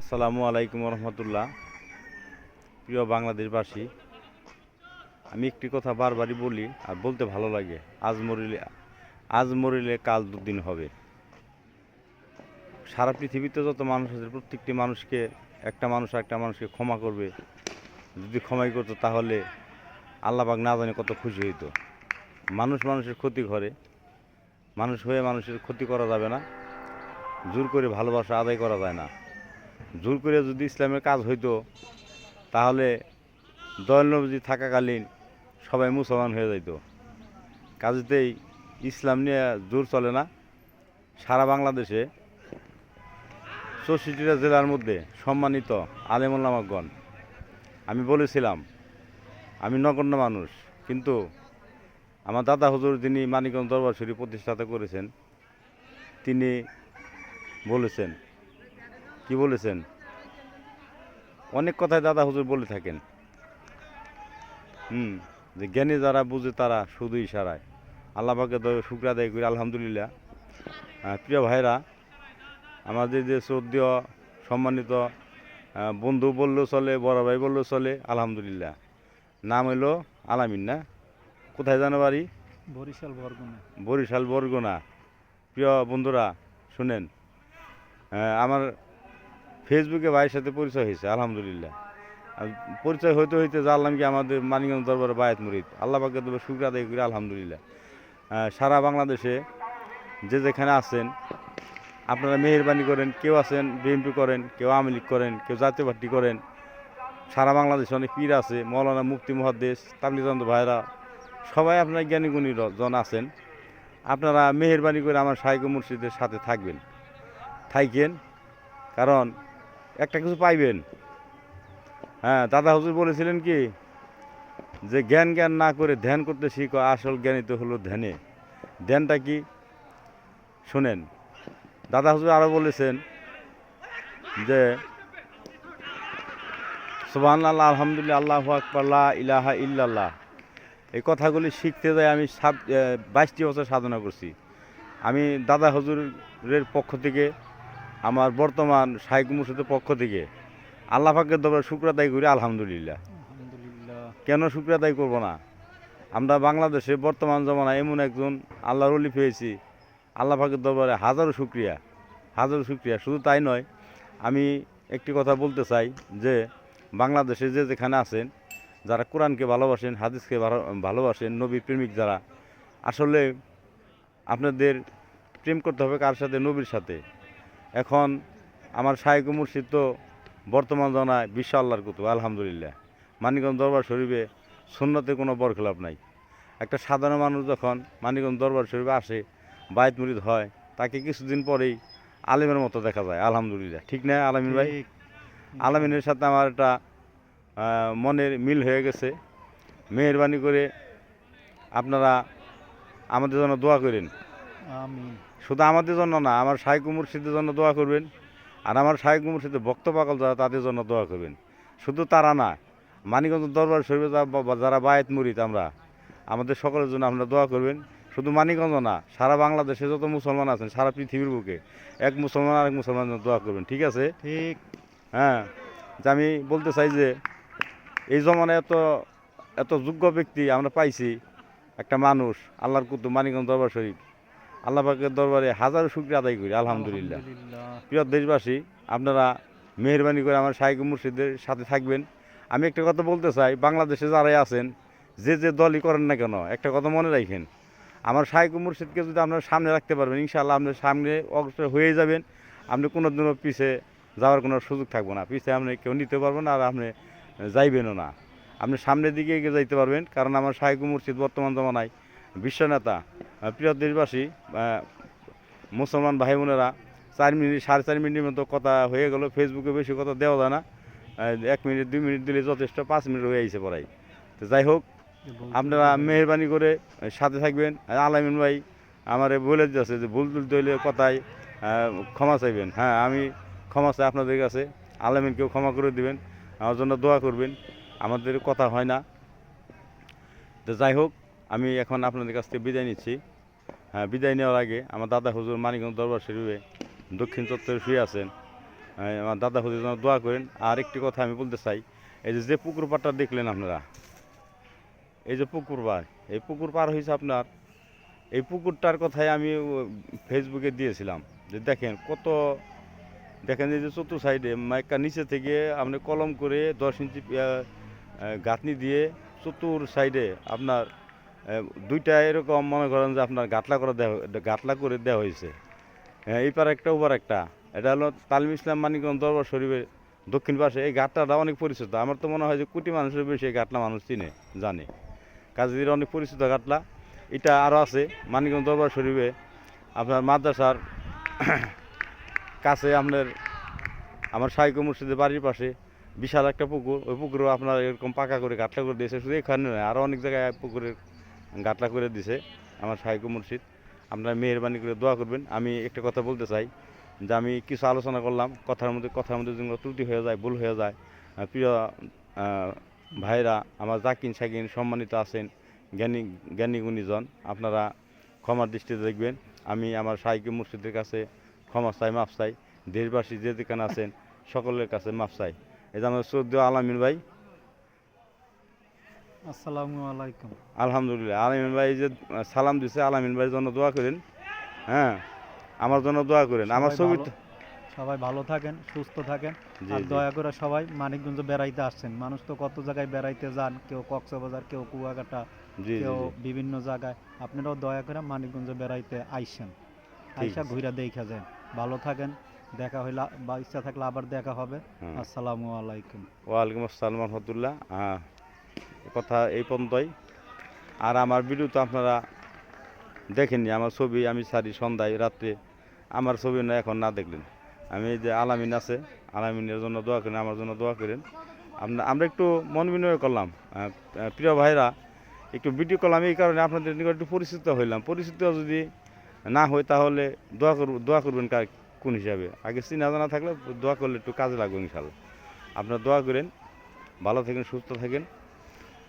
আসসালামু আলাইকুম রহমতুল্লাহ। প্রিয় বাংলাদেশবাসী, আমি একটি কথা বারবারই বলি আর বলতে ভালো লাগে, আজ মরিলে আজ মরিলে কাল দুদিন হবে। সারা পৃথিবীতে যত মানুষ আছে, প্রত্যেকটি মানুষকে, একটা মানুষ একটা মানুষকে ক্ষমা করবে। যদি ক্ষমাই করতো তাহলে আল্লাহবাক না জানে কত খুশি হইতো। মানুষ মানুষের ক্ষতি করে, মানুষ হয়ে মানুষের ক্ষতি করা যাবে না, জোর করে ভালোবাসা আদায় করা যায় না। জোর করে যদি ইসলামের কাজ হইতো, তাহলে দয়ালনবজি থাকাকালীন সবাই মুসলমান হয়ে যাইতো। কাজেতেই ইসলাম নিয়ে জোর চলে না। সারা বাংলাদেশে চৌষট্টিটা জেলার মধ্যে সম্মানিত আলেমুল্লামাগণ, আমি বলেছিলাম, আমি নগণ্য মানুষ, কিন্তু আমার দাদা হুজুর যিনি মানিকগঞ্জ দরবার শরীফ প্রতিষ্ঠাতা করেছেন, তিনি বলেছেন কি বলেছেন? অনেক কথাই দাদা হুজুর বলে থাকেন। হুম যে জ্ঞানী যারা বুঝে তারা শুধু ইশারায়। আল্লাহ পাকে তবে শুক্র আদায় করি আলহামদুলিল্লাহ। প্রিয় ভাইরা আমাদের যে শ্রদ্ধেয় সম্মানিত বন্ধু বললেও চলে বড় ভাই বললেও চলে আলহামদুলিল্লাহ। নাম হইল আলামিন না? কোথায় জানো বাড়ি? বরিশাল বরগুনা। বরিশাল বরগুনা। প্রিয় বন্ধুরা শুনেন আমার ফেসবুকে ভাইয়ের সাথে পরিচয় হয়েছে, আলহামদুলিল্লাহ। পরিচয় হইতে হইতে জানলাম কি আমাদের মানিগঞ্জ দরবার বায়াত মুরিদ। আল্লাহ পাকে তবে শুক্র আদায় করি, আলহামদুলিল্লাহ। সারা বাংলাদেশে যে যেখানে আছেন, আপনারা মেহরবানি করেন, কেউ আছেন, বিএনপি করেন, কেউ আওয়ামী লীগ করেন, কেউ জাতীয় পার্টি করেন, সারা বাংলাদেশে অনেক পীর আছে, মৌলানা মুফতি মহাদ্দেশ তাবলিচন্দ্র ভাইরা, সবাই আপনার জ্ঞানী গুণী জন আছেন। আপনারা মেহরবানি করে আমার সাইক মুর্শিদের সাথে থাকবেন। থাইকেন, কারণ একটা কিছু পাইবেন? হ্যাঁ দাদা হুজুর বলেছিলেন কি, যে জ্ঞান জ্ঞান না করে ধ্যান করতে শিখো, আসল জ্ঞানী তো হলো ধ্যানে। ধ্যানটা কি? শোনেন, দাদা হুজুর আরও বলেছেন যে সুবাহ আল্লাহ আলহামদুলিল্লাহ, আল্লাহ আকবাল্লাহ ইলাহা ইল্লাল্লাহ। এই কথাগুলি শিখতে যাই আমি সাত বাইশটি বছর সাধনা করছি। আমি দাদা হজুরের পক্ষ থেকে আমার বর্তমান শাহিক মুর্শিদের পক্ষ থেকে। আল্লাহ পাকের দরবার শুক্র আদায় করি আলহামদুলিল্লাহ। আলহামদুলিল্লাহ। কেন শুক্র আদায় করব না? আমরা বাংলাদেশে বর্তমান জমানায় এমন একজন আল্লাহর অলি পেয়েছি। আল্লাহ পাকের দরবারে হাজারো শুক্রিয়া হাজারো শুক্রিয়া। শুধু তাই নয় আমি একটি কথা বলতে চাই যে বাংলাদেশে যে যেখানে আছেন যারা কোরআনকে ভালোবাসেন হাদিসকে ভালো- ভালোবাসেন নবী প্রেমিক যারা আসলে আপনাদের প্রেম করতে হবে কার সাথে? নবীর সাথে। এখন আমার শাহেক মুর্শিদ তো বর্তমান জনায় বিশ্ব আল্লাহর কুতু আলহামদুলিল্লাহ। মানিকগঞ্জ দরবার শরীফে সুন্নতে কোনো বরখলাপ নাই। একটা সাধারণ মানুষ যখন মানিকগঞ্জ দরবার শরীফে আসে বায়ত মুরিদ হয় তাকে কিছুদিন পরেই আলেমের মতো দেখা যায় আলহামদুলিল্লাহ। ঠিক না আলামিন ভাই। আলামিনের সাথে আমার একটা মনের মিল হয়ে গেছে। মেহরবানি করে আপনারা আমাদের জন্য দোয়া করেন। আমিন। শুধু আমাদের জন্য না আমার শাহেক মুর্শিদের জন্য দোয়া করবেন আর আমার শাহেক মুর্শিদের ভক্ত পাগল যারা তাদের জন্য দোয়া করবেন। শুধু তারা না মানিকগঞ্জ দরবার শরীফে যারা বায়েত মুরিদ আমরা আমাদের সকলের জন্য আপনারা দোয়া করবেন। শুধু মানিকগঞ্জ না সারা বাংলাদেশে যত মুসলমান আছেন সারা পৃথিবীর বুকে এক মুসলমান আরেক মুসলমানের জন্য দোয়া করবেন ঠিক আছে? ঠিক। হ্যাঁ যে আমি বলতে চাই যে এই জমানায় এত এত যোগ্য ব্যক্তি আমরা পাইছি একটা মানুষ আল্লাহর কুতু মানিকগঞ্জ দরবার শরীফ। আল্লাহ পাকের দরবারে হাজারো শুক্রিয়া আদায় করি আলহামদুলিল্লাহ। প্রিয় দেশবাসী আপনারা মেহরবানি করে আমার শাহিক মুর্শিদের সাথে থাকবেন। আমি একটা কথা বলতে চাই বাংলাদেশে যারাই আছেন যে যে দলই করেন না কেন একটা কথা মনে রাখেন। আমার শাহিক মুর্শিদকে যদি আপনার সামনে রাখতে পারবেন ইনশাআল্লাহ আপনার সামনে অগ্রসর হয়ে যাবেন। আপনি কোনো দিনও পিছে যাওয়ার কোনো সুযোগ থাকবে না। পিছে আপনি কেউ নিতে পারবেন না আর আপনি যাইবেনও না। আপনি সামনের দিকে এগিয়ে যাইতে পারবেন কারণ আমার শাহিক মুর্শিদ বর্তমান জমানায় বিশ্বনেতা প্রিয় দেশবাসী মুসলমান ভাই বোনেরা চার মিনিট, সাড়ে চার মিনিটের মতো কথা হয়ে গেল। ফেসবুকে বেশি কথা দেওয়া যায় না। এক মিনিট, দুই মিনিট দিলে যথেষ্ট, পাঁচ মিনিট হয়ে আইসে পড়াই। তো যাই হোক, আপনারা মেহরবানি করে সাথে থাকবেন। আলামিন ভাই আমারে বলে দিয়েছে যে ভুল টুল তৈলে কথায় ক্ষমা চাইবেন। হ্যাঁ আমি ক্ষমা চাই আপনাদের কাছে। আলামিনকেও ক্ষমা করে দিবেন। আমার জন্য দোয়া করবেন। আমাদের কথা হয় না। তো যাই হোক আমি এখন আপনাদের কাছ থেকে বিদায় নিচ্ছি। হ্যাঁ বিদায় নেওয়ার আগে আমার দাদা হুজুর মানিকগঞ্জ দরবার শরীফে দক্ষিণ চত্বরে শুয়ে আছেন। আমার দাদা হুজুর জন্য দোয়া করেন। আর একটি কথা আমি বলতে চাই, এই যে যে পুকুর পাড়টা দেখলেন আপনারা, এই যে পুকুর পাড়, এই পুকুর পার হয়েছে আপনার, এই পুকুরটার কথাই আমি ফেসবুকে দিয়েছিলাম যে দেখেন কত, দেখেন এই যে চতুর সাইডে মাইকা নিচে থেকে আপনি কলম করে দশ ইঞ্চি গাঁথনি দিয়ে চতুর সাইডে আপনার দুইটা এরকম মনে করেন যে আপনার গাটলা করে দেওয়া গাটলা করে দেওয়া হয়েছে। হ্যাঁ, এই পার একটা ওপার একটা। এটা হলো তালিম ইসলাম মানিকগঞ্জ দরবার শরীফের দক্ষিণ পাশে। এই ঘাটলাটা অনেক পরিচিত। আমার তো মনে হয় যে কোটি মানুষের বেশি এই ঘাটলা মানুষ চিনে জানে। কাজীর অনেক পরিচিত ঘাটলা এটা আরও আছে মানিকগঞ্জ দরবার শরীফে আপনার মাদ্রাসার কাছে আপনার আমার সাইকো মসজিদের বাড়ির পাশে বিশাল একটা পুকুর। ওই পুকুরও আপনার এরকম পাকা করে গাটলা করে দিয়েছে। শুধু এখানে নয় আরও অনেক জায়গায় পুকুরের গাটলা করে দিছে আমার সাইকো মসজিদ আপনারা মেহরবানি করে দোয়া করবেন। আমি একটা কথা বলতে চাই, যে আমি কিছু আলোচনা করলাম, কথার মধ্যে কথার মধ্যে যেগুলো ত্রুটি হয়ে যায়, ভুল হয়ে যায়। প্রিয় ভাইরা, আমার জাকিন সাকিন সম্মানিত আছেন, জ্ঞানী জ্ঞানী গুণীজন। আপনারা ক্ষমার দৃষ্টিতে দেখবেন। আমি আমার সাইকে মসজিদের কাছে ক্ষমা চাই, মাফ চাই। দেশবাসী যে যেখানে আছেন, সকলের কাছে মাফ চাই। এই যে আমার সৌদ্দ আলামিন ভাই আসসালামু আলাইকুম। আলহামদুলিল্লাহ। আলামিন ভাই যে সালাম দিছে আলামিন ভাইয়ের জন্য দোয়া করেন। হ্যাঁ আমার জন্য দোয়া করেন। আমার সবাই ছবি ভালো- সবাই ভালো থাকেন সুস্থ থাকেন। আর দয়া করে সবাই মানিকগঞ্জ বেড়াইতে আসছেন। মানুষ তো কত জায়গায় বেড়াইতে যান কেউ কক্সবাজার কেউ কুয়াকাটা কেউ বিভিন্ন জায়গায়। আপনারাও দয়া করে মানিকগঞ্জ বেড়াইতে আইসেন। আইসা। ঘুরে দেখা যান। ভালো থাকেন। দেখা হইলে বা ইচ্ছা থাকলে আবার দেখা হবে। হ্যাঁ। আসসালামু আলাইকুম। ওয়ালাইকুম আসসালাম রহমতুল্লাহ। আহ, কথা এই পর্যন্তই। আর আমার ভিডিও তো আপনারা দেখেননি, আমার ছবি আমি সারি সন্ধ্যায়, রাত্রে। আমার ছবি না, এখন না দেখলেন। আমি এই যে আলামিন আছে, আলামিনের জন্য দোয়া করেন, আমার জন্য দোয়া করেন। আপনার আমরা একটু মন বিনিময় করলাম। প্রিয় ভাইরা, একটু ভিডিও করলাম, এই কারণে আপনাদের নিকট একটু পরিচিত হইলাম। পরিচিত যদি না হয়, তাহলে দোয়া করব, দোয়া করবেন কার, কোন হিসাবে? আগে চিনা জানা থাকলে দোয়া করলে একটু কাজে লাগবে ইনশাল্লাহ আপনারা দোয়া করেন, ভালো থাকেন, সুস্থ থাকেন।